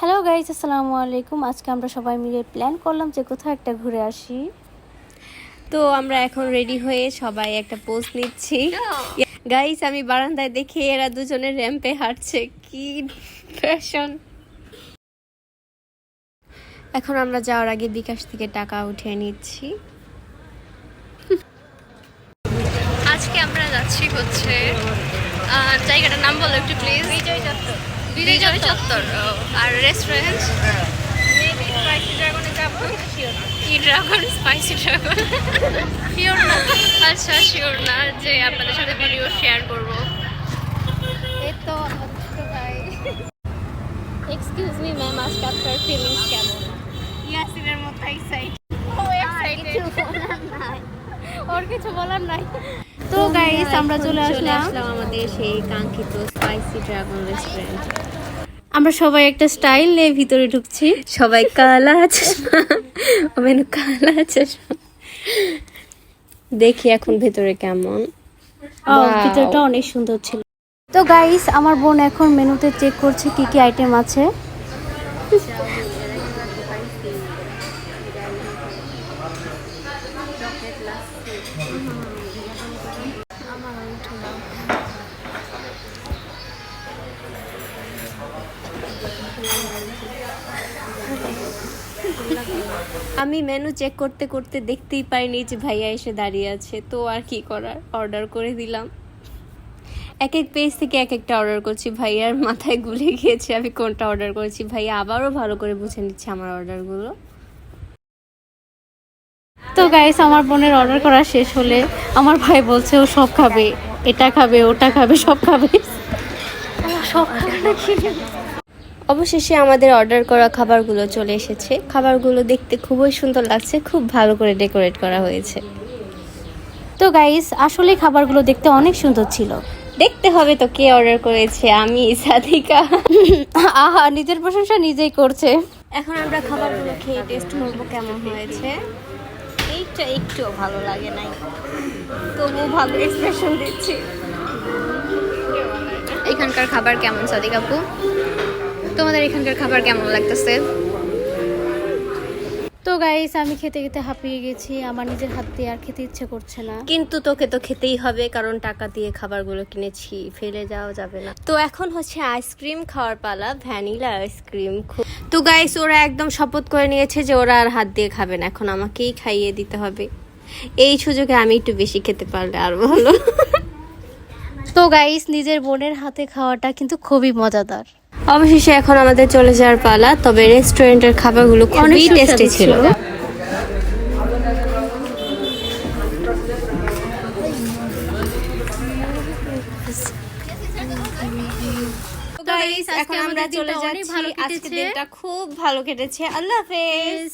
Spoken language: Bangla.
হ্যালো গাইজ আসসালামু আলাইকুম। আজকে আমরা সবাই মিলে প্ল্যান করলাম যে কোথাও একটা ঘুরে আসি। তো আমরা এখন রেডি হয়ে সবাই একটা পোস্ট নিচ্ছি। গাইস আমি বারান্দায় দেখি এরা দুজনে র্যাম্পে হাঁটছে। কি ফ্যাশন এখন আমরা যাওয়ার আগে বিকাশ থেকে টাকা উঠিয়ে নিচ্ছি। আজকে আমরা যাচ্ছি হচ্ছে জায়গাটার নাম বলো একটু প্লিজ বিজয় চত্বর বিজয় চত্বর আর রেস্টুরেন্ট কি ড্রাগন স্পাইসি ড্রাগন শিওর না আচ্ছা শিওর না যে আপনাদের সাথে ভিডিও শেয়ার করব। এই তো এক্সকিউজ মি ম্যাম আজকে আপনার ফিলিংস কেমন? ইয়াসিনের মতো এক্সাইট ও এক্সাইটেড ওর কিছু বলার নাই? তো গাইস আমরা চলে আসলাম। আমাদের সেই কাঙ্ক্ষিত স্পাইসি ড্রাগন রেস্টুরেন্ট আমরা সবাই একটা স্টাইল নিয়ে ভিতরে ঢুকছি। সবাই কালা চশমা। ওমেন কালা চশমা। দেখি এখন ভেতরে কেমন। ও, ভিতরটা অনেক সুন্দর ছিল। তো গাইস আমার বোন এখন মেনুতে চেক করছে কি কি আইটেম আছে। আমি মেনু চেক করতে করতে দেখতেই পাইনি যে ভাইয়া এসে দাঁড়িয়ে আছে, তো আর কি করার? অর্ডার করে দিলাম। এক এক পেজ থেকে এক একটা অর্ডার করছি। ভাইয়ার মাথায় গুলে গিয়েছে, আমি কোনটা অর্ডার করেছি। ভাইয়া আবারও ভালো করে বুঝে নিচ্ছে আমার অর্ডারগুলো তো গাইস আমার বোনের অর্ডার করা শেষ হলে আমার ভাই বলছে ও সব খাবে এটা খাবে ওটা খাবে সব খাবে। সব খাবে অবশেষে আমাদের অর্ডার করা খাবারগুলো চলে এসেছে। খাবারগুলো দেখতে খুবই সুন্দর লাগছে খুব ভালো করে ডেকোরেট করা হয়েছে। তো গাইস আসলে খাবারগুলো দেখতে অনেক সুন্দর ছিল। দেখতে হবে তো কে অর্ডার করেছে আমি সাদিকা। আহা নিজের প্রশংসা নিজেই করছে। এখন আমরা খাবারগুলো খেয়ে টেস্ট করব কেমন হয়েছে। এইটা একটুও ভালো লাগে নাই। তবু ভালো এক্সপ্রেশন দিচ্ছি। এখানকার খাবার কেমন, সাদিক আপু? তোমাদের এখানকার খাবার কেমন লাগতেছে? তো গাইস আমি খেতে খেতে হাঁপিয়ে গেছি। আমার নিজের হাত দিয়ে আর খেতে ইচ্ছে করছে না। কিন্তু তোকে তো খেতেই হবে কারণ টাকা দিয়ে খাবারগুলো কিনেছি ফেলে যাওয়া যাবে না। তো এখন হচ্ছে আইসক্রিম খাওয়ার পালা ভ্যানিলা আইসক্রিম তো গাইস ওরা একদম শপথ করে নিয়েছে যে ওরা আর হাত দিয়ে খাবে না। এখন আমাকেই খাইয়ে দিতে হবে। এই সুযোগে আমি একটু বেশি খেতে পারলে আর ভালো। তো গাইস নিজের বোনের হাতে খাওয়াটা কিন্তু খুবই মজাদার। অবশেষে এখন আমাদের চলে যাওয়ার পালা তবে রেস্টুরেন্টের খাবারগুলো খুবই টেস্টি ছিল। এখন আমরা চলে যাচ্ছি। আজকে দিনটা খুব ভালো কেটেছে। আল্লাহ হাফেজ।